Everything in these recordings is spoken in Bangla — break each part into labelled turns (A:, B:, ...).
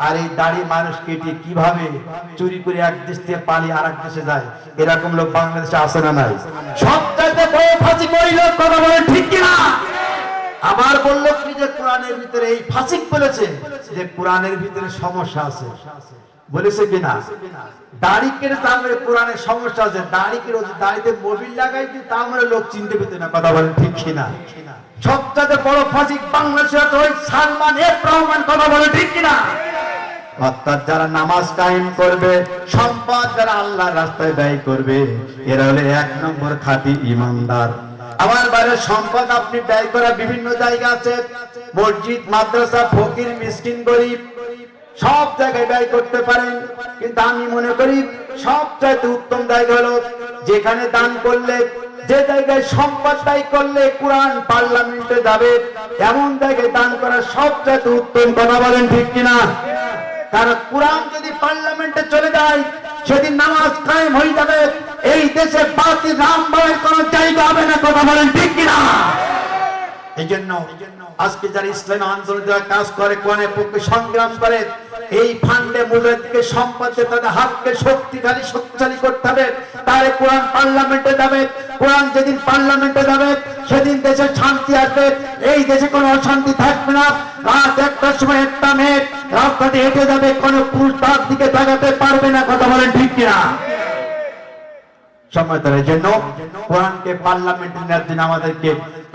A: আর এই দাড়ি মানুষ কেটে কীভাবে চুরি করে এক দেশ থেকে পালিয়ে আর এক দেশে যায়? এরকম লোক বাংলাদেশে আসে না নাই? সব চাইতে বড় ফাঁসি করিল কথা বলে ঠিক কিনা? আবার বলল কি যে কোরআনের ভিতরে এই ফাঁসিক বলেছে যে কোরআনের ভিতরে সমস্যা আছে। বলেছে কিনা? দাড়ি কেটে তার মানে কোরআনের সমস্যা আছে। দাড়ি কেটে ওই দাড়িতে মোবিল লাগাই দিয়ে তার মানে লোক চিনতে পেতে না। কথা বলেন ঠিক কিনা? সবচেয়ে বড় ফাঁসিক বাংলাদেশে ওই সালমান এফ রহমান, কথা বলে ঠিক কিনা? অর্থাৎ যারা নামাজ কায়েম করবে, সম্পদ যারা আল্লাহর রাস্তায় ব্যয় করবে, এরা হলে এক নম্বর খাঁটি ইমানদার। আমার বাইরে সম্পদ আপনি ব্যয় করা বিভিন্ন জায়গা আছে, মসজিদ, মাদ্রাসা, ফকির, মিসকিন, গরিব, সব জায়গায় ব্যয় করতে পারেন। কিন্তু আমি মনে করি সবচাইতে উত্তম জায়গা হলো যেখানে দান করলে, যে জায়গায় সম্পদ ব্যয় করলে কোরআন পার্লামেন্টে যাবে, এমন জায়গায় দান করা সবচাইতে উত্তম কথা বলেন ঠিক কিনা? কারণ কোরআন যদি পার্লামেন্টে চলে যায়, সেদিন নামাজ কায়েম হয়ে যাবে। এই দেশে বাতি রাম বলে কোন জায়গা হবে না, কথা বলেন ঠিক কিনা? এই জন্য আজকে যারা ইসলাম আন্দোলন যারা কাজ করে কোরআনের পক্ষে সংগ্রাম করে, এই ফান্ডে মুজাহিদকে সম্পদ তাদের হাতকে শক্তিশালী শক্তিশালী করতে হবে। তাহলে কোরআন পার্লামেন্টে যাবে, কোরআন যেদিন পার্লামেন্টে যাবে, সেদিন দেশে শান্তি আসবে। এই দেশে কোনো অশান্তি থাকবে না। রাত একটার সময় একটা মেয়ে রাস্তাতে হেঁটে যাবে, কোনো পুরুষ তার দিকে তাকাতে পারবে না, কথা বলেন ঠিক কিনা? সময়ের জন্য। কোরআনকে পার্লামেন্টে নেওয়ার জন্য আমাদেরকে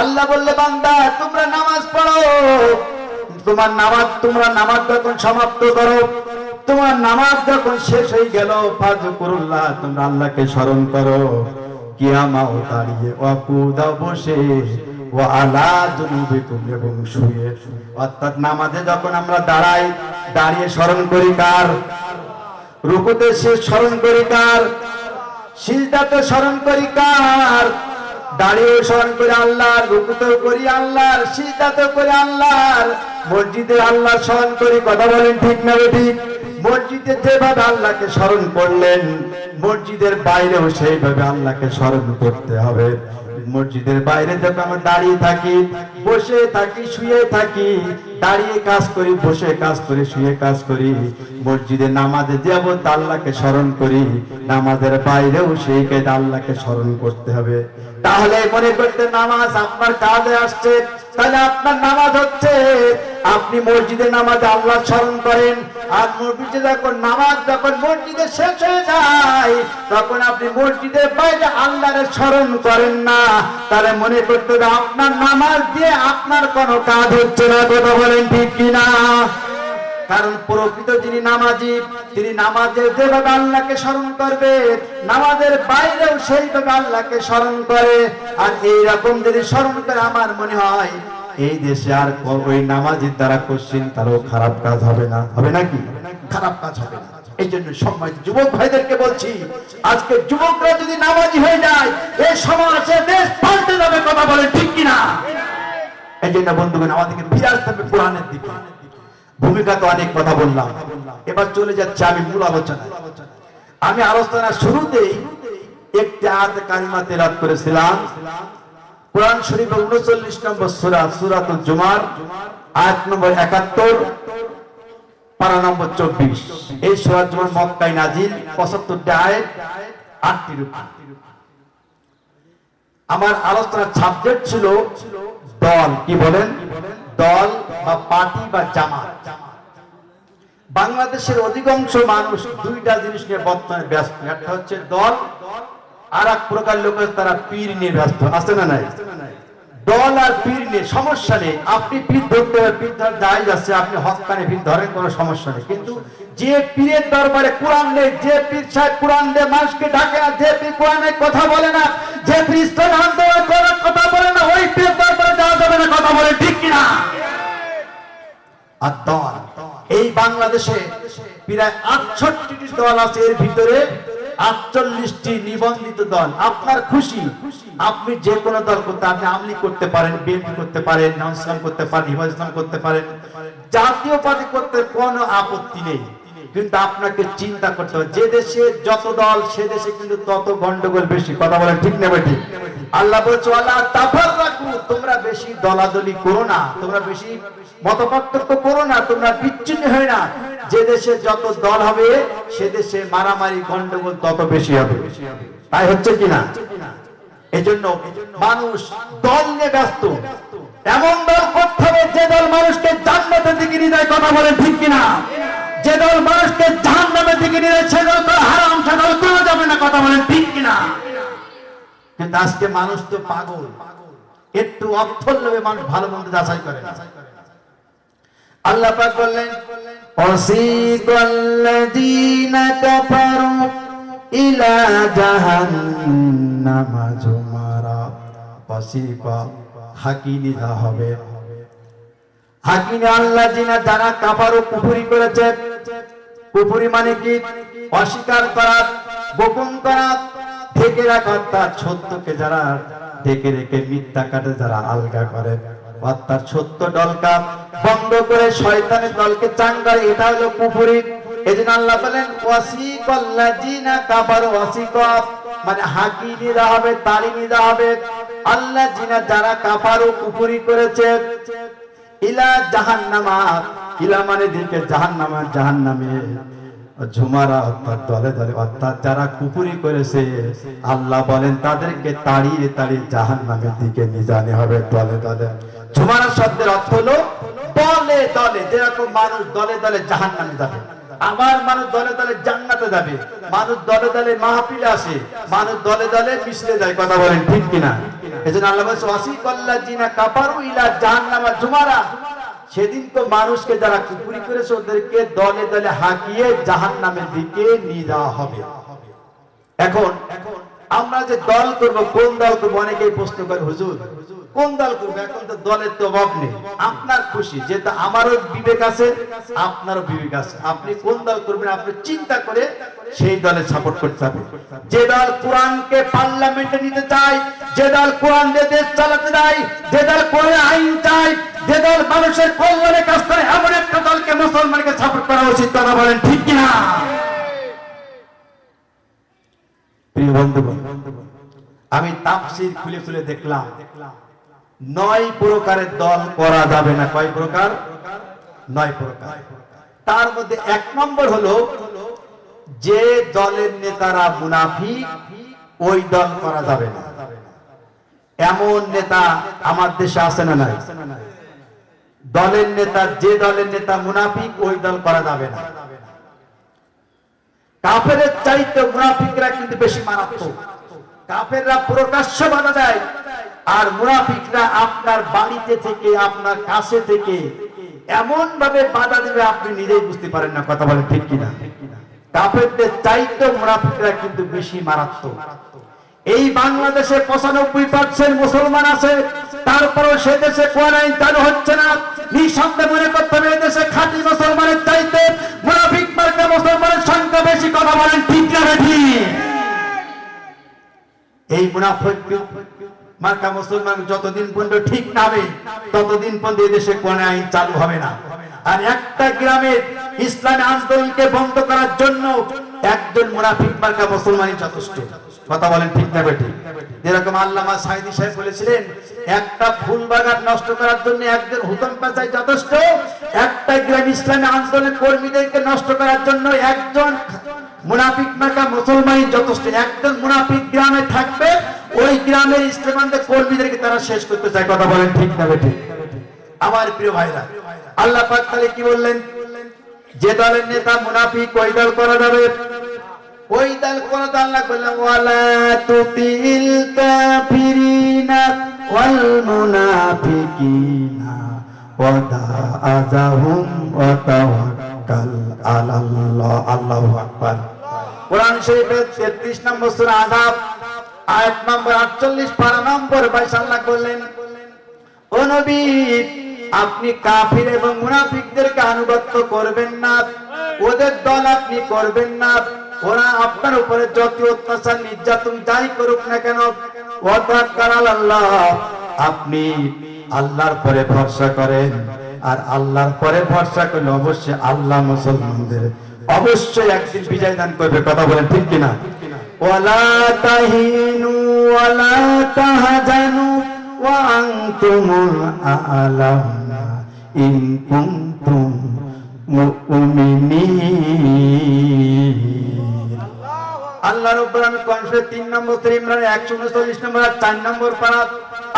A: আল্লাহ বললে, বান্দা, তোমরা নামাজ পড়ো। তোমার নামাজ, তোমরা নামাজ যখন সমাপ্ত করো, তোমার নামাজ যখন শেষ হয়ে গেল, ফাজকুরুল্লাহ, তোমরা আল্লাহকে স্মরণ করো। কিয়ামাও দাঁড়িয়ে বসে ও আলা এবং শুয়ে। অর্থাৎ নামাজে যখন আমরা দাঁড়াই, দাঁড়িয়ে স্মরণ করি কার? রুকুতে শেষ স্মরণ করি কার? সিজদাতে স্মরণ করি কার? দাঁড়িয়ে স্মরণ করি আল্লাহর রুকুতেও করি আল্লাহর সিজদাতেও করি আল্লাহর, মসজিদে আল্লাহ স্মরণ করি, কথা বলেন ঠিক না ঠিক? মসজিদে যেভাবে আল্লাহকে স্মরণ করলেন, মসজিদের বাইরেও সেইভাবে আল্লাহকে স্মরণ করতে হবে। মসজিদের বাইরে যখন আমরা দাঁড়িয়ে থাকি, বসে থাকি, শুয়ে থাকি, দাঁড়িয়ে কাজ করি, বসে কাজ করি, শুয়ে কাজ করি, মসজিদে নামাজে যাব আল্লাহকে স্মরণ করি, নামাজের বাইরেও সেই কাজ আল্লাহকে স্মরণ করতে হবে। তাহলে মনে করতে নামাজ আপনার কাজে আসছে, তাহলে আপনার নামাজ হচ্ছে। আপনি মসজিদে নামাজে আল্লাহ স্মরণ করেন, আর মসজিদে যখন নামাজ যখন মসজিদে শেষ হয়ে যায়, তখন আপনি মসজিদের বাইরে আল্লাহরে স্মরণ করেন না। তাহলে মনে করতে হবে আপনার নামাজ দিয়ে আপনার কোনো কাজ হচ্ছে না, কথা বলেন ঠিক কিনা? কারণ প্রকৃত যিনি নামাজি, তিনি নামাজের যেভাবে আল্লাহকে স্মরণ করবে, নামাজের বাইরেও সেইভাবে আল্লাহকে স্মরণ করে। আর এই রকম যদি স্মরণ করে আমার মনে হয়, এই দেশে আর ওই নামাজির দ্বারা কোশ্চিন, তারও খারাপ কাজ হবে না। হবে নাকি? খারাপ কাজ হবে না। এই জন্য যুবক ভাইদেরকে বলছি, আজকে যুবকরা যদি নামাজি হয়ে যায় সমাজে দেশ পাল্টে যাবে কথা বলে ঠিক কিনা? এই জন্য বন্ধুগণ, আমাদেরকে ফিরে আসতে হবে কোরআনের দিকে। ভূমিকা তো অনেক কথা বললাম। এবার চলে যাচ্ছে আমি মূল আলোচনায়। আমি আলোচনা শুরুতেই একটি আয়াত কারিমা তেলাওয়াত করেছিলাম। কোরআন শরীফের 39 নম্বর সূরা, সূরাতুল জুমার, আয়াত নম্বর 71 পারা নম্বর 24 এই সূরা জুমার মক্কায় নাজিল 75 টি আয়াত 8টি রূপ। আমার আলোচনার সাবজেক্ট ছিল দল। কি বলেন? দল বা পার্টি বা জামাত। বাংলাদেশের অধিকাংশ মানুষ দুইটা জিনিস নিয়ে বর্তমানে ব্যস্ত। একটা হচ্ছে দল আর এক প্রকার লোক তারা পীর নিয়ে ব্যস্ত। আছে না নাই? দল আর পীর নিয়ে সমস্যা নেই। আপনি পীর ধরতে হবে, পীর ধর দায় যাচ্ছে আপনি হকানে পীর ধরেন, কোনো সমস্যা নেই। কিন্তু যে পীরের দরবারে কোরআন নেই, যে পীর সাহেব কোরআন দিয়ে মানুষকে ডাকে না, যে পীর কোরআনের কথা বলে না, যে পীর আন্দোলন করার কথা বলে না, ওই পীর দরবারে যাওয়া যাবে না, কথা বলে ঠিক কিনা? আর দল বাংলাদেশে প্রায় আটষট্টি দল আছে, এর ভিতরে আটচল্লিশটি নিবন্ধিত দল। আপনার খুশি? আপনি যে কোনো দল করতে, আপনি আমলি করতে পারেন, বিএনপি করতে পারেন নাম করতে পারেন হিফাজ করতে পারেন, জাতীয় পার্টি করতে কোনো আপত্তি নেই। কিন্তু আপনাকে চিন্তা করতে হবে, যে দেশে যত দল, সে দেশে কিন্তু তত গন্ডগোল বেশি। কথা বলেন ঠিক নেবে ঠিক? আল্লাহ বলছে আল্লাহ তাফার রাখু তোমরা বেশি দলাদলি করো না, তোমরা বেশি মতপার্থক্য করো না, তোমরা বিচ্ছিন্ন হয় না। যে দেশে যত দল হবে, সে দেশে মারামারি, গন্ডগোল তত বেশি হবে। তাই হচ্ছে কিনা এজন্য মানুষ দল নিয়ে ব্যস্ত। এমন দল করতে হবে, যে দল মানুষকে জান্নাতের দিকে নিয়ে যায়। কথা বলেন ঠিক কিনা যে দল মানুষকে জাহান্নামের দিকে নিয়ে যায় সে দল তো হারাম, সে করা যাবে না, কথা বলেন ঠিক কিনা? কিন্তু আজকে মানুষ তো পাগল। একটু অর্থ লোভে মানুষ ভালো মন্দ যাচাই করে আল্লাহ পাক বললেন অসিকাল্লাযীনা কাফারু ইলা জাহান্নামা জুমারা। অসিকা হাকিনি হবে। হাকিনে আল্লাহ জিনা যারা কাফারু কুফরি করেছে কুফরি মানে কি অস্বীকার করা গোপন করা ঢেকে রাখা তার সত্যকে যারা ঢেকে রেখে মিথ্যা কাটে, যারা আলগা করে। অর্থাৎ সত্য দলকা বন্ধ করে শয়তানের দলকে চাঙ্গার এটা হলো কুফরি এজন্য আল্লাহ বলেন, ওয়াসিকাল্লাযিনা কাফারু ওয়াসিকাত মানে হাকি নিদা হবে তালি নিদা হবে। আল্লাহ জিনা যারা কাফারু কুফরি করেছে, ইলা জাহান্নামা ইলা মানে দিকে জাহান্নামা, জাহান্নামে, ঝুমারা অর্থাৎ দলে দলে, অর্থাৎ যারা কুপুরি করেছে, আল্লাহ বলেন, তাদেরকে তাড়িয়ে তাড়িয়ে জাহান্নামের দিকে নিজানি হবে দলে দলে। ঝুমারা শব্দের অর্থ হলো, দলে দলে, যেরকম মানুষ দলে দলে জাহান্নামে যাবে আমার মানুষ দলে দলে জান্নাতে যাবে, মানুষ দলে দলে মাহফিলে আসে, মানুষ দলে দলে মিশলে যায়, কথা বলেন ঠিক কিনা? এজন্য আল্লাহ বলছে ওয়াসিকাল্লাযিনা কাফারু ইলা জাহান্নামা জুমারা সেদিন তো মানুষকে যারা কুপুরি করেছে, ওদেরকে দলে দলে হাঁকিয়ে জাহান্নামের দিকে নিয়ে যাওয়া হবে। এখন আমরা যে দল করব, কোন দল করব, অনেকেই প্রশ্ন করে, হুজুর, কোন দল করব? এখন তো দলের তো অভাব নেই। আপনার খুশি, যেহেতু আমারও বিবেক আছে, আপনারও বিবেক আছে। আপনি কোন দল করবেন, আপনি চিন্তা করে সেই দলে সাপোর্ট করতে হবে। যে দল কোরআনকে পার্লামেন্টে নিতে চায়, যে দল কোরআন দেশ চালাতে দেয় যে দল কোরআন আইন চায় যে দল মানুষের কল্যাণে কাজ করে, এমন একটা দলকে মুসলমানকে সাপোর্ট করা উচিত কথা বলেন ঠিক কিনা? প্রিয় বন্ধুগণ, আমি তাফসির খুলে খুলে দেখলাম, নয় প্রকারের দল করা যাবে না। কয় প্রকার? নয় প্রকার। তার মধ্যে এক নম্বর হলো, যে দলের নেতারা মুনাফিক, ওই দল করা যাবে না। এমন নেতা আমার দেশে আছে না নাই? দলের নেতা, যে দলের নেতা মুনাফিক, ওই দল করা যাবে না। কাফের চাইতে মুনাফিকরা কিন্তু বেশি মারাত্মক। কাফেররা প্রকাশ্য বাধা দেয়, আর মুনাফিকরা আপনার বাড়িতে থেকে, আপনার কাছে থেকে এমন ভাবে বাধা দেবে, আপনি নিজেই বুঝতে পারেন না কথা বলে ঠিক কিনা। কাফেরদের চাইতে মুনাফিকরা কিন্তু বেশি মারাত্মক। এই বাংলাদেশে পঁচানব্বই পার্সেন্ট মুসলমান আছে, তারপরও সে দেশে আইন চালু হচ্ছে না। নিঃসন্দেহে মনে করতে হবে, এই দেশে খাঁটি মুসলমানের চাইতে মার্কা মুসলমানের সংখ্যা বেশি কথা বলেন ঠিক না এই মার্কা মুসলমান যতদিন পর্যন্ত ঠিক নামে ততদিন পর্যন্ত এই দেশে কোন আইন চালু হবে না। আর একটা গ্রামের ইসলামী আন্দোলনকে বন্ধ করার জন্য একজন মুনাফিক মার্কা মুসলমানই যথেষ্ট। কথা বলেন ঠিক না বেটি যেরকম আল্লামা সাইদি সাহেব বলেছিলেন, একটা ফুল বাগান নষ্ট করার জন্য একজন হুতম পেঁচাই যথেষ্ট, একটা গ্রাম ইসলামী আন্দোলনের কর্মীদেরকে নষ্ট করার জন্য একজন মুনাফিক মার্কা মুসলমানই যথেষ্ট, একজন মুনাফিক গ্রামে থাকবে, ওই গ্রামের ইসলামানদের কর্মীদেরকে তারা শেষ করতে চায়। কথা বলেন ঠিক না বেটি আমার প্রিয় ভাইরা, আল্লাহ পাক তাহলে কি বললেন? যে দলের নেতা মুনাফিক, ওই দল করা যাবে। ওই কোন না ওয়ালা তুতিল কাফিরিনা ওয়াল মুনাফিকিনা ওয়া তাওয়াক্কাল আলাল্লাহ, আল্লাহু আকবার। শরীফের 33 নম্বর সূরা আযাব, আয়াত নম্বর 48 পারা নম্বর 22 আল্লাহ বললেন, ও নবী, আপনি কাফির এবং মুনাফিকদেরকে আনুগত্য করবেন না, ওদের দল আপনি করবেন না ওরা আপনার উপরে যত অত্যাচার, নির্যাতন যাই করুক না কেন আল্লাহ। আপনি আল্লাহর পরে ভরসা করেন। আর আল্লাহর পরে ভরসা করলে অবশ্যই আল্লাহ মুসলমানদের অবশ্যই একদিন বিজয় দান করবে। কথা বলেন ঠিক কিনা? ওয়ালা তাহিনু ওয়ালা তাহজানু ওয়া আনতুমুল আ'লাউনা ইন কুনতুম মুমিনিন। আল্লাহ রব্বুল কোরআনে 3 নম্বর সূরা ইমরান 139 নম্বর আর 4 নম্বর পারা।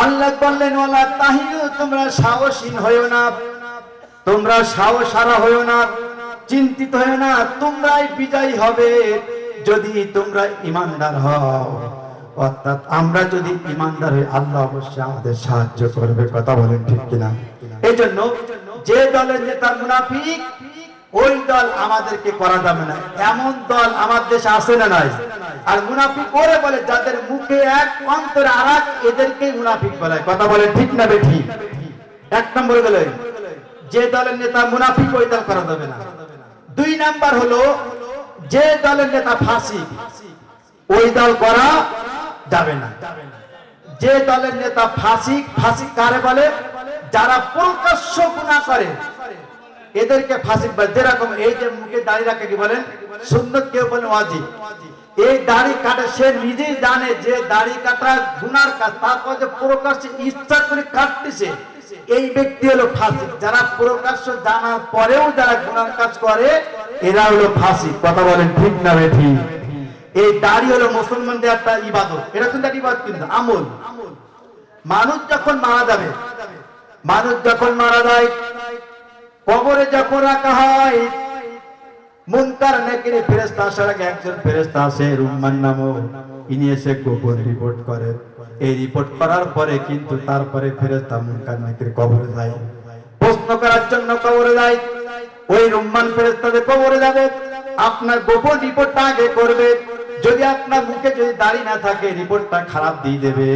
A: আল্লাহ বললেন, ওয়ালা তাহিনু তোমরা সাহসীন হইও না। তোমরা সাহস হারা হইও না। চিন্তিত হইও না। তোমরাই বিজয়ী হবে যদি তোমরা ইমানদার হও। অর্থাৎ আমরা যদি ইমানদার হই, আল্লাহ অবশ্যই আমাদের সাহায্য করবে। কথা বলেন ঠিক কিনা? এই জন্য যে দলের নেতা মুনাফিক ওই দল আমাদেরকে করা যাবে না। এমন দল আমার দেশে আসে না নাই? আর মুনাফিক করে বলে, যাদের মুখে এক অন্তরে আর এক, এদেরকেই মুনাফিক বলে। কথা বলে ঠিক না বে ঠিক এক নম্বর গেলে, যে দলের নেতা মুনাফিক, ওই দল করা যাবে না। দুই নাম্বার হলো, যে দলের নেতা ফাঁসি, ওই দল করা যাবে না। যে দলের নেতা ফাঁসি ফাঁসি কারে বলে? যারা প্রকাশ্য গুণা করে এদেরকে ফাঁসি যেরকম এই যে মুখে দাড়ি রাখে কি বলেন? সুন্দর কেউ বলেন ওয়াজিব এই দাড়ি কাটে, সে নিজেই জানে যে দাড়ি কাটা গুনার কাজ, তারপর যে প্রকাশ্যে ইচ্ছা করে কাটতেছে। এই ব্যক্তি হলো ফাঁসি। যারা প্রকাশ্য জানার পরেও যারা গুনার কাজ করে, এরা হলো ফাঁসি। কথা বলেন ঠিক না বে ঠিক? এই দাড়ি হলো মুসলমানদের একটা ইবাদত। এটা কিন্তু একটা ইবাদত কিন্তু, আমল। মানুষ যখন মারা যাবে, মানুষ যখন মারা যায় কবরে যখন রাখা হয় মুনকার নাকির ফেরেশতা আসার আগে একজন ফেরেশতা আসে, রুম্মান নামও ইনি এসে গোপন রিপোর্ট করে এই রিপোর্ট করার পরে কিন্তু তারপরে ফেরেশতা মুনকার নাকির কবরে যায়। প্রশ্ন করার জন্য কবরে যায়। ওই রুম্মান ফেরেশতাদের কবরে যাবে। আপনার গোপন রিপোর্টটা আগে করবে। যদি আপনার মুখে যদি দাড়ি না থাকে রিপোর্টটা খারাপ দিয়ে দেবে।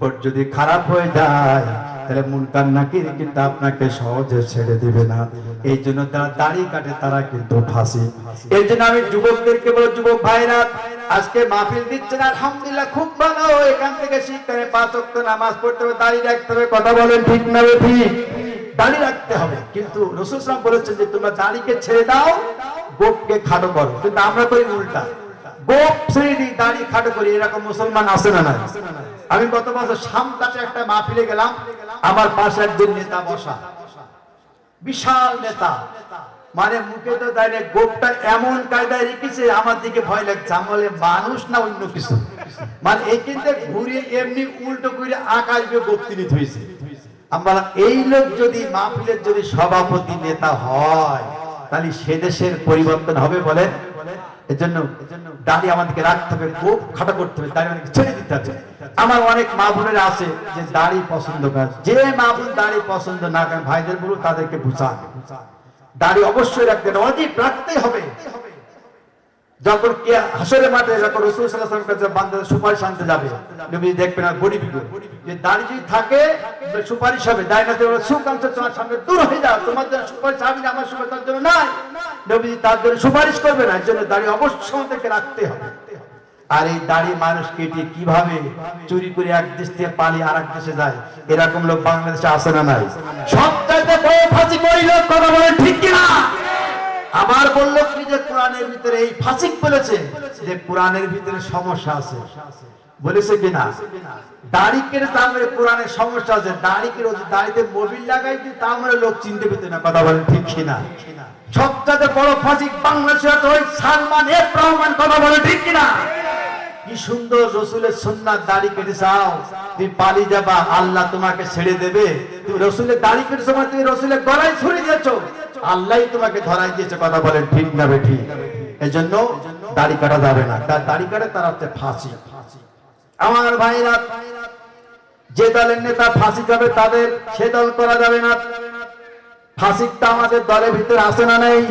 A: রিপোর্ট যদি খারাপ হয়ে যায়, তাহলে মুনকার নাকির কিন্তু আপনাকে সহজে ছেড়ে দিবে না। এই জন্য যারা দাড়ি কাটে, তারা কিন্তু ফাঁসি। এই জন্য আমি যুবকদেরকে বলো যুবক ভাইরা, আজকে মাহফিল দিচ্ছেন, আলহামদুলিল্লাহ, খুব ভালো। এখান থেকে শিক্ষারে পাঁচ ওয়াক্ত নামাজ পড়তে হবে, দাড়ি রাখতে হবে, কথা বলেন ঠিক না ঠিক? দাড়ি রাখতে হবে। কিন্তু রসুল সালাম বলেছেন যে, তোমরা দাড়িকে ছেড়ে দাও, গোপকে খাটো করো। কিন্তু আমরা করি উল্টা। গোপ ছেড়ে দিই দাড়ি খাটো করি, এরকম মুসলমান আছে না না আমি গত বছর সামকাছে একটা মাহফিলে গেলাম। আমার পাশে একজন নেতা বসা। বিশাল নেতা। মানে মুখে তো দাঁড়িয়ে গোপটা এমন কায়দায় রেখেছে, আমার দিকে ভয় লাগছে। আমলে মানুষ না অন্য কিছু? মানে এখানে ঘুরে এমনি উল্টো করে আকাশ দিয়ে গোপ তিনি ধুইছে আমরা এই লোক যদি মাহফিলের যদি সভাপতি নেতা হয়, তাহলে সে দেশের পরিবর্তন হবে বলে? এজন্য দাড়ি আমাদেরকে রাখতে হবে খুব খাটা করতে হবে, দাড়ি আমাদেরকে ছেড়ে দিতে হবে। আমার অনেক মা বোনেরা আছে যে দাড়ি পছন্দ করে। যে মা বোন দাড়ি পছন্দ না করেন ভাইদের বলুন তাদেরকে বুঝা দাড়ি অবশ্যই রাখতে হবে রাখতে রাখতেই হবে। যখন কে হাসরের মাঠে যখন রসুল সাল্লাল্লাহু কাছে সুপারিশ আনতে যাবে নবী দেখবেন আর গরিব যে দাড়ি থাকে সুপারিশ হবে। সুকান্ত তোমার সামনে দূর হয়ে যাও। তোমার জন্য সুপারিশ আমি আমার তার জন্য নাই। নবী তার জন্য সুপারিশ করবে না, এর জন্য রাখতে হবে। আর এই দাড়ি মানুষ কেটে কীভাবে চুরি করে এক দেশ থেকে পালিয়ে আর এক দেশে যায়, এরকম লোক বাংলাদেশে আসে না নাই? সব চাইতে কথা বলে ঠিক কিনা? আবার বলল কি যে কোরআনের ভিতরে এই ফাসিক বলেছে যে কোরআনের ভিতরে সমস্যা আছে। বলেছে কিনা? দাড়ি কেটে তার মানে কোরআনের সমস্যা আছে দাড়িতে লাগাই দিয়ে মানে লোক চিনতে না। কথা বলেন ঠিক কিনা? সবচাইতে বড় ফাসিক ওই সালমান এফ রহমান, কথা বলে ঠিক কিনা? কি সুন্দর রসুলের দাড়ি কেটে তুমি পালি যাবা, আল্লাহ তোমাকে ছেড়ে দেবে। তুমি রসুলের দাড়ি কেটে সময় তুমি রসুলের গলায় ছুড়ে দিয়েছ। আল্লাহ তোমাকে ধরাই দিয়েছে কথা বলেন, ঠিক না বেঠি এই জন্য দাড়ি কাটা যাবে না। তার দাড়ি কাটে, তার হচ্ছে ফাঁসি। আমার ভাইরা, যে দলের নেতা ফাঁসি যাবে তাদের, সে দল করা যাবে না। ফাঁসিকটা আমাদের দলের ভিতরে আসে না নেই।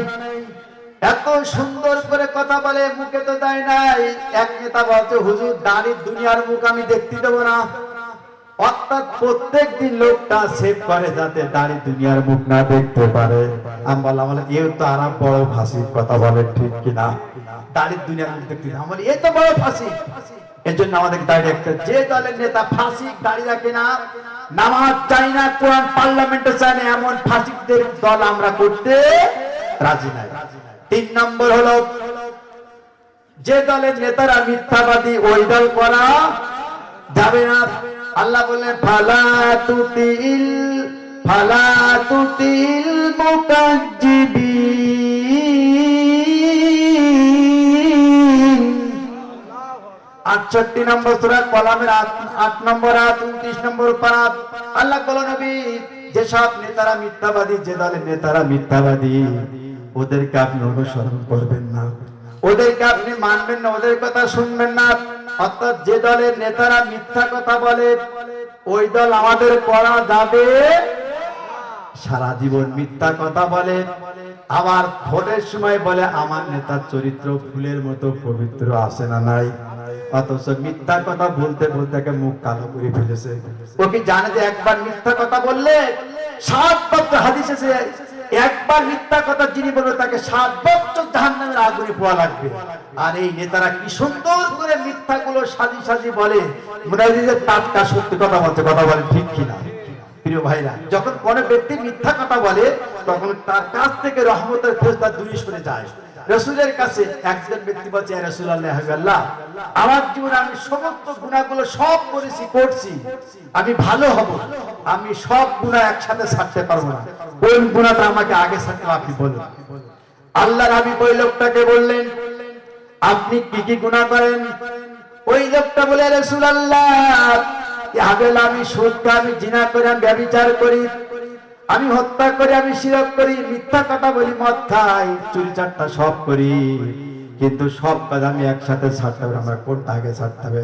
A: এত সুন্দর করে কথা বলে, মুখে তো দেয় নাই। এক নেতা বলছে, হুজুর দাঁড়ির দুনিয়ার মুখ আমি দেখতে দেবো না। অর্থাৎ প্রত্যেক দিন লোকটা সেভ করে যাতে দাড়ি দুনিয়ার মুখ না দেখতে পারে। আমি বললাম, বলে এও তো আরাম বড় ফাঁসি কথা বলে, ঠিক কিনা? দাড়ির দুনিয়ার দেখতে আমি এ তো বড় ফাঁসি। এর জন্য আমাদের দাড়ি রাখতে হবে। যে দলের নেতা ফাঁসি দাড়ি রাখে না, নামাজ চাই না, কোরআন পার্লামেন্টে চাই না এমন ফাঁসিকদের দল আমরা করতে রাজি নাই। তিন নম্বর হলো, যে দলের নেতারা মিথ্যাবাদী, ওই দল করা যাবে না। আল্লাহ বললেন, ফালা তুতিল ফালা তুতিল আটষট্টি নম্বর সূরা কলামের আট- নম্বর আট উনত্রিশ নম্বর পারাত। আল্লাহ বলো নবী যেসব নেতারা মিথ্যাবাদী, যে দলের নেতারা মিথ্যাবাদী, ওদেরকে আপনি অনুসরণ করবেন না। ওদেরকে আপনি মানবেন না, ওদের কথা শুনবেন না। অর্থাৎ যে দলের নেতারা মিথ্যা কথা বলে, ওই দল আমাদের করা যাবে সারা জীবন মিথ্যা কথা বলে। আবার ভোটের সময় বলে, আমার নেতার চরিত্র ফুলের মতো পবিত্র আসে না নাই? অথচ মিথ্যা কথা বলতে বলতে মুখ কালো করে ফেলেছে। ও কি জানে যে একবার মিথ্যা কথা বললে সাত বছর হাদিসে সে একবার মিথ্যা কথা যিনি বলবে তাকে সাত বছর জাহান্নামের আগুনে পোয়া লাগবে। আর এই নেতারা কি সুন্দর করে মিথ্যাগুলো সাজি সাজি বলে। মনে হয় যে টাটকা সত্যি কথা বলছে, কথা বলে ঠিক কিনা। প্রিয় ভাইরা, যখন কোন ব্যক্তি মিথ্যা কথা বলে, তখন তার কাছ থেকে রহমতের ফেরস্তা দূরে সরে যায়। রসুলের কাছে একজন ব্যক্তি বলছে, "ইয়া রাসূলুল্লাহ আল্লাহ আমার জীবনে আমি সমস্ত গুণাগুলো সব করেছি, করছি। আমি ভালো হব। আমি সব গুণা একসাথে ছাড়তে পারব না। কোন গুণাটা আমাকে আগে ছাড়তে আপনি বলুন। আল্লাহর আমি ওই লোকটাকে বললেন, আপনি কি কি গুণা করেন? ওই লোকটা বলে রসুল আল্লাহ আমি আমি জিনা করি, আমি ব্যবিচার করি। আমি হত্যা করি, আমি করি, মিথ্যা কথা বলি খাই, চুরি চারটা সব করি। কিন্তু সব কাজ আমি একসাথে ছাড়তে হবে কোনটা আগে ছাড়তে হবে?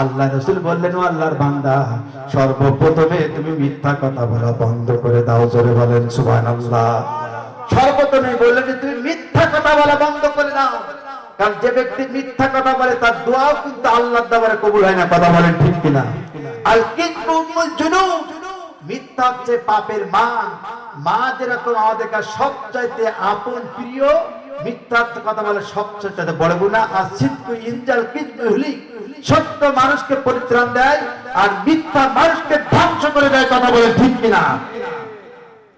A: আল্লাহ রসুল বললেন আল্লাহর বান্দা, সর্বপ্রথমে তুমি মিথ্যা কথা বলা বন্ধ করে দাও, জোরে বলেন সুবান আল্লাহ সর্বপ্রথমে বললেন যে, তুমি মিথ্যা কথা বলা বন্ধ করে দাও। কারণ যে ব্যক্তি মিথ্যা কথা বলে, তার দোয়াও কিন্তু আল্লাহর দ্বারা কবুল হয় না, কথা বলেন ঠিক কিনা? সত্য মানুষকে পরিত্রাণ দেয় আর মিথ্যা মানুষকে ধ্বংস করে দেয় কথা বলে ঠিক কিনা।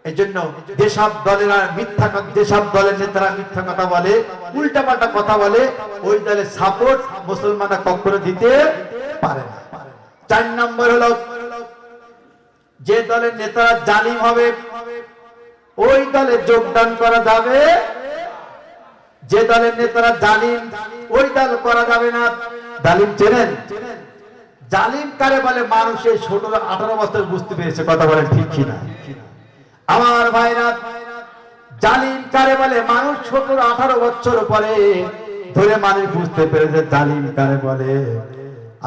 A: এই জন্য যেসব দলেরা মিথ্যা যেসব দলের নেতারা মিথ্যা কথা বলে উল্টা পাল্টা কথা বলে, ওই দলের সাপোর্ট মুসলমানরা কখনো দিতে পারে না। চার নম্বর হলো, যে দলের নেতারা জালিম হবে, ওই দলে যোগদান করা যাবে। যে দলের নেতারা জালিম, ওই দল করা যাবে না। জালিম চেনেন? জালিম কারে বলে? মানুষের ছোট আঠারো বছর বুঝতে পেরেছে কথা বলে ঠিক কিনা। আমার ভাইরা, জালিম কারে বলে? মানুষ ছোট আঠারো বছর পরে ধরে মানুষ বুঝতে পেরেছে জালিম কারে বলে।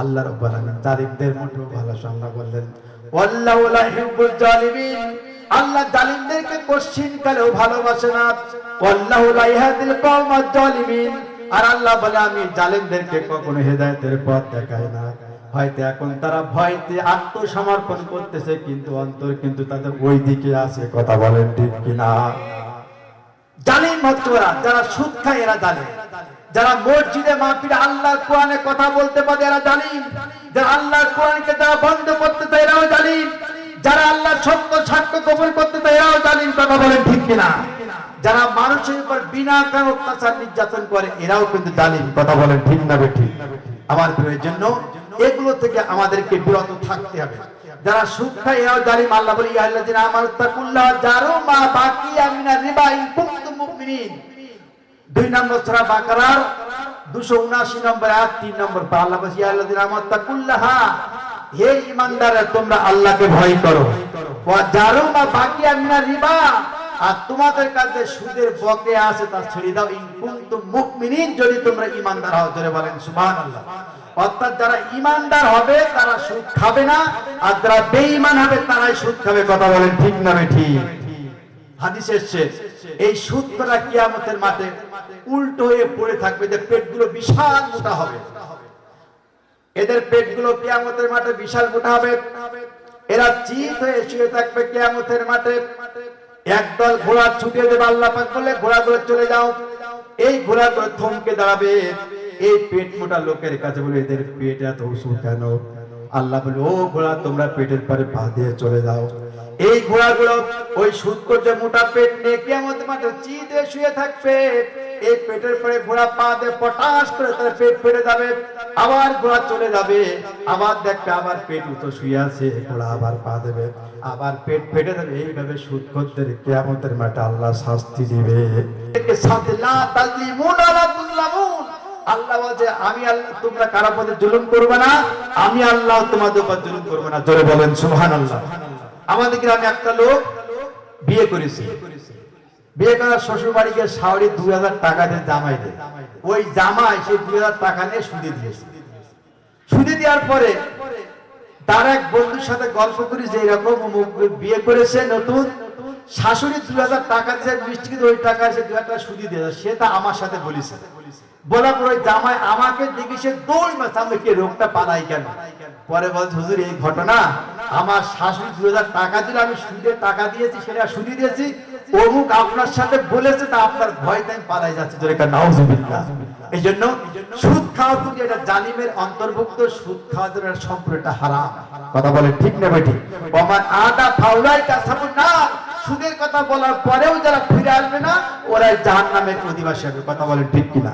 A: আল্লাহ রব্বাল আলামিন জালিমদের মোটেও ভালোবাসা বললেন, ওয়াল্লাহু লা ইউহিব্বুল জালিমিন। আল্লাহ জালিমদেরকে কোশ্চিন কালেও ভালোবাসে না। ওয়াল্লাহু লা ইয়াহদিল কওমাজ জালিমিন। আর আল্লাহ বলে, আমি জালিমদেরকে কখনো হেদায়েতের পথ দেখাই না। হয়তো এখন তারা ভয়তে আত্মসমর্পণ করতেছে, কিন্তু অন্তর কিন্তু তাদের ওই দিকে আছে, কথা বলেন ঠিক কিনা? জালিম হচ্ছে যারা সুদ খায়, এরা জালিম। যারা মসজিদে মাহফিলে আল্লাহর কোরআনে কথা বলতে পারে, এরা জালিম। যারা আল্লাহর কোরআনকে যারা বন্ধ করতে চায়, এরাও জালিম। যারা আল্লাহ সত্য সাক্ষ্য কবুল করতে চায়, এরাও জালিম। কথা বলেন ঠিক কিনা? যারা মানুষের উপর বিনা কারণ অত্যাচার নির্যাতন করে, এরাও কিন্তু জালিম। কথা বলেন ঠিক না ঠিক আমার প্রিয়ের জন্য এগুলো থেকে আমাদেরকে বিরত থাকতে হবে। যারা সুদ এরাও জালিম। আল্লাহ বলি, ইয়া আল্লাযিনা আমানু তাকুল্লাহ জারু মা বাকিয়া মিনার রিবা ইন কুনতুম মুমিনিন। দুই নম্বর সূরা বাকারার 279 নম্বর আয়াত 3 নম্বর আল্লাহ হে তোমরা আল্লাহকে ভয় করো। বাকিয়া রিবা। আর তোমাদের কাছে সুদের বকে আছে, তা ছেড়ে দাও। ইন কুনতুম মুমিনিন, যদি তোমরা ঈমানদার হও, জোরে বলেন, সুবহানাল্লাহ। অর্থাৎ যারা ইমানদার হবে, তারা সুদ খাবে না। আর যারা বেঈমান হবে, তারাই সুদ খাবে। কথা বলেন ঠিক না ঠিক? হাদিস এসছে এই সুদ করা কিয়ামতের মাঠে উল্টো হয়ে পড়ে থাকবে যে পেটগুলো বিশাল মোটা হবে। এদের পেটগুলো কেয়ামতের মাঠে বিশাল গোটা হবে। এরা চিত হয়ে শুয়ে থাকবে কেয়ামতের মাঠে। একদল ঘোড়া ছুটিয়ে দেবে আল্লাহ পাক বলে ঘোড়াগুলো চলে যাও। এই ঘোড়াগুলো থমকে দাঁড়াবে। এই পেট মোটা লোকের কাছে বলে, এদের পেট এত উঁচু কেন? আল্লাহ বলে, ও ঘোড়া, তোমরা পেটের পরে পা দিয়ে চলে যাও। এই ঘোড়াগুলো ওই সুদ করছে মোটা পেট নিয়ে কেমন মাঠে চিতে শুয়ে থাকবে, এই পেটের পরে ঘোড়া পা দিয়ে পটাশ করে তার পেট ফেটে যাবে, আবার ঘোড়া চলে যাবে, আবার দেখবে আবার পেট উঁচু শুয়ে আছে, ঘোড়া আবার পা দেবে, আবার পেট ফেটে যাবে, এইভাবে সুদ করতে কেয়ামতের মাঠে আল্লাহ শাস্তি দিবে। আল্লাহ বলছে, আমি আল্লাহ, তোমরা কারও পথে জুলুম করবে না, আমি আল্লাহ তোমাদের উপর জুলুম করব না। জোরে বলেন, সুবহানাল্লাহ। আমাদের গ্রামে একটা লোক বিয়ে করেছে। বিয়ে করার শ্বশুর বাড়িকে শাওরি দুই হাজার টাকা দিয়ে জামাই দেয়। ওই জামাই সেই দুই হাজার টাকা নিয়ে সুদে দিয়েছে। সুদে দেওয়ার পরে তার এক বন্ধুর সাথে গল্প করি যে এরকম বিয়ে করেছে নতুন, শাশুড়ি দুই হাজার টাকা দিয়েছে মিষ্টি ওই টাকা সে দুই হাজার টাকা সুদি দিয়েছে। সে তা আমার সাথে বলেছে। বলার পরে জামাই আমাকে দেখি সে দৌড় মাছ, আমি রোগটা পালাই কেন? পরে বলছে, হুজুর, এই ঘটনা আমার শাশুড়ি দুই হাজার টাকা দিল, আমি সুদের টাকা দিয়েছি, সেটা সুদি দিয়েছি। অমুক আপনার সাথে বলেছে, তা আপনার ভয়তে আমি পালাই যাচ্ছি। এই জন্য সুদ খাওয়া কিন্তু এটা জালিমের অন্তর্ভুক্ত, সুদ খাওয়া জন্য এটা সম্পূর্ণ এটা হারাম। কথা বলে ঠিক না বেটি ওমান আদা ফাউলাই কাসাবুন না সুদের কথা বলার পরেও যারা ফিরে আসবে না, ওরাই জাহান্নামের অধিবাসী হবে। কথা বলে ঠিক কিনা?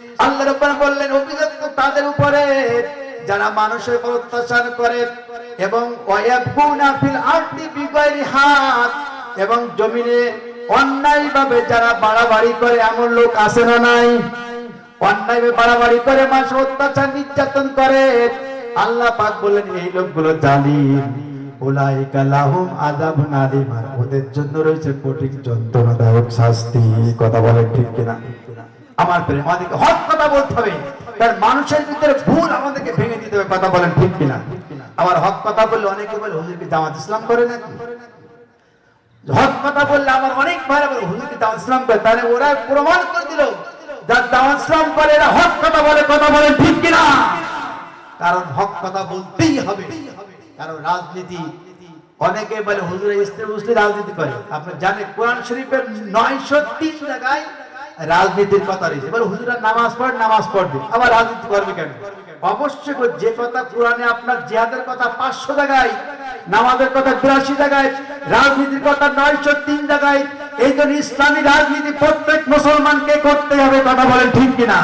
A: আল্লাহ রাব্বান বললেন অভিযোগ তাদের উপরে, যারা মানুষের উপর অত্যাচার করে এবং হাক এবং জমিনে অন্যায়ভাবে যারা বাড়াবাড়ি করে, এমন লোক আছে না নাই? অন্যায়ভাবে বাড়াবাড়ি করে মানুষ অত্যাচার নির্যাতন করে। আল্লাহ পাক বললেন, এই লোকগুলো জালিম। ওদের জন্য রয়েছে কঠিন যন্ত্রণাদায়ক শাস্তি। কথা বলে ঠিক কিনা? আমার প্রেম, আমাদেরকে হক কথা বলতে হবে। তার মানুষের ভিতরে ভুল আমাদেরকে ভেঙে দিতে হবে, কথা বলেন ঠিক কিনা? আমার হক কথা বললে অনেকে বলে হুজুরকে জামাত ইসলাম করে নাকি? হক কথা বললে আমার অনেক ভাইরা বলে হুজুরকে জামাত ইসলাম করে? তাহলে ওরা প্রমাণ করে দিল, যার জামাত ইসলাম করে, এরা হক কথা বলে, কথা বলেন ঠিক কিনা? কারণ হক কথা বলতেই হবে। কারণ রাজনীতি, অনেকে বলে, হুজুর ইসলাম মুসলিম রাজনীতি করে। আপনি জানেন, কোরআন শরীফের নয়শো তিন জায়গায় রাজনীতির কথা রয়েছে। বলে হুজুরা, নামাজ পড়, নামাজ পড়বে আবার রাজনীতি করবে কেন? অবশ্যই যে কথা কোরআনে আপনার জিহাদের কথা পাঁচশো জায়গায়, নামাজের কথা বিরাশি জায়গায়, রাজনীতির কথা নয়শো তিন জায়গায়, এই জন্য ইসলামী রাজনীতি প্রত্যেক মুসলমানকে করতে হবে, কথা বলেন ঠিক কিনা?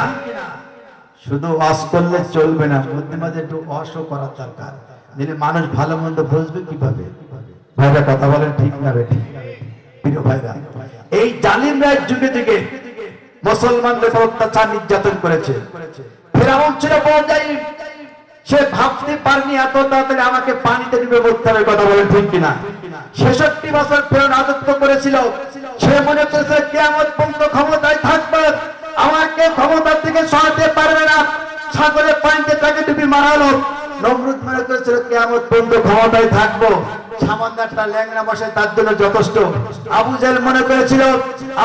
A: শুধু অস করলে চলবে না, মধ্যে মাঝে একটু অসও করার দরকার। দিলে মানুষ ভালো মন্দ বুঝবে কীভাবে? ভাইরা, কথা বলেন ঠিক না বে? ঠিক প্রিয় ভাইরা, এই জালিমরা যুগে যুগে মুসলমানদের উপর অত্যাচার নির্যাতন করেছে। ফেরাউন ছিল পর্যায়ে সে ভাবতে পারেনি এত তাড়াতাড়ি আমাকে পানিতে ডুবে মরতে হবে কথা বলে ঠিক কিনা। ছেষট্টি বছর ফেরাউন রাজত্ব করেছিল। সে মনে করেছে কেমন পর্যন্ত ক্ষমতায় থাকবে। আমাকে ক্ষমতার থেকে সরাতে পারবে না। সাগরের পানিতে তাকে ডুবি মারালো নমরুদ মনে করেছিল কেমন পর্যন্ত ক্ষমতায় থাকব। সামান্য একটা ল্যাংরা বসে তার জন্য যথেষ্ট। আবু জেল মনে করেছিল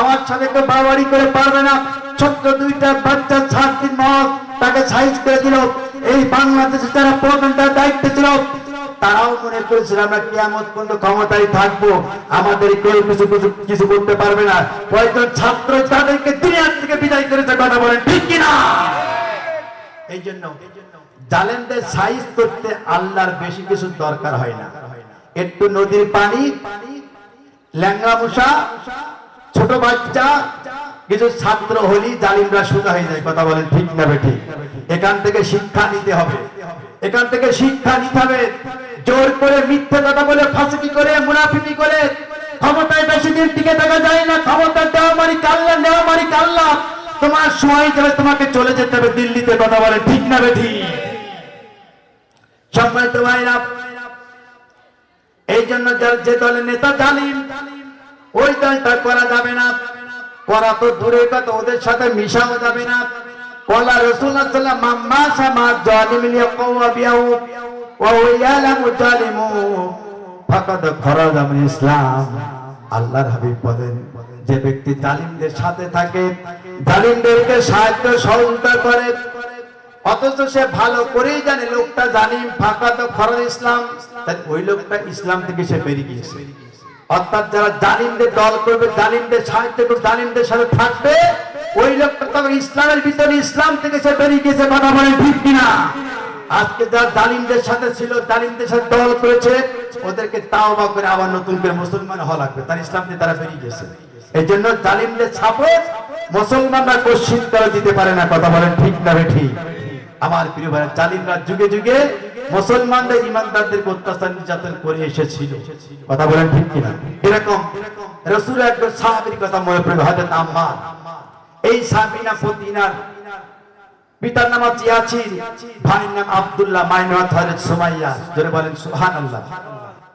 A: আমার সাথে কেউ বাড়াবাড়ি করে পারবে না। ছোট্ট দুইটা বাচ্চা ছাড় দিন তাকে সাইজ করে দিল। এই বাংলাদেশে যারা প্রধানটার দায়িত্ব ছিল কিছু না। আল্লাহর বেশি কিছু দরকার হয় না। একটু নদীর পানি, ল্যাংড়া মশা ছোট বাচ্চা, কিছু ছাত্র হলি জালিমরা সোজা হয়ে যায়, কথা বলেন ঠিক না ঠিক এখান থেকে শিক্ষা নিতে হবে। এখান থেকে শিক্ষা নিতে হবে। জোর করে মিথ্যে কথা বলে ফাঁসি করে, মুনাফিকি করে, ক্ষমতায় বেশি দিন টিকে থাকা যায় না, ক্ষমতা দেওয়া মারি কাল্লা, নেওয়া মারি কাল্লা। তোমার সময় যাবে তোমাকে চলে যেতে হবে দিল্লিতে, কথা বলে ঠিক না ঠিক সম্মানিত ভাইরা, এই জন্য যে দলের নেতা জালিম ওই দলটা করা যাবে না। করা তো দূরের কথা, ওদের সাথে মিশাও যাবে না। কলা রসুল্লাহ ইসলাম। আল্লাহর হাবিব বলেন, যে ব্যক্তি জালিমদের সাথে থাকে, জালিমদেরকে সাহায্য সহযোগিতা করে। অথচ সে ভালো করেই জানে, লোকটা জালিম ফাঁকা তো ইসলাম। ওই লোকটা ইসলাম থেকে সে বেরিয়ে গিয়েছে। অর্থাৎ যারা জালিমদের দল করবে, জালিমদের করবে জালিমদের সাথে থাকবে, ওই লোকটা তবে ইসলামের ভিতরে ইসলাম থেকে সে বেরিয়ে গিয়েছে, কথা বলে ঠিক কিনা? আজকে যারা জালিমদের সাথে ছিল, জালিমদের সাথে দল করেছে, ওদেরকে তাওবা করে আবার নতুন করে মুসলমান হওয়া লাগবে, তার ইসলাম থেকে তারা বেরিয়ে গেছে এই জন্য জালিমদের ছাপে মুসলমানরা কোশ্চিন করে দিতে পারে না, কথা বলেন ঠিক না ঠিক? আমার প্রিয় ভাই জালিমরা যুগে যুগে মুসলমানদের ইমানদারদেরকে অত্যাচার নির্যাতন করে এসেছিল। কথা বলেন ঠিক কিনা? এরকম রসুল একজন সাহাবির কথা মনে পড়ে হয়তো আম্মার। এই সাহাবিনা ফতিনার। পিতার নাম ইয়াসির ভাইয়ের নাম আব্দুল্লাহ, মায়ের নাম সুমাইয়া। ধরে বলেন সুবহানাল্লাহ।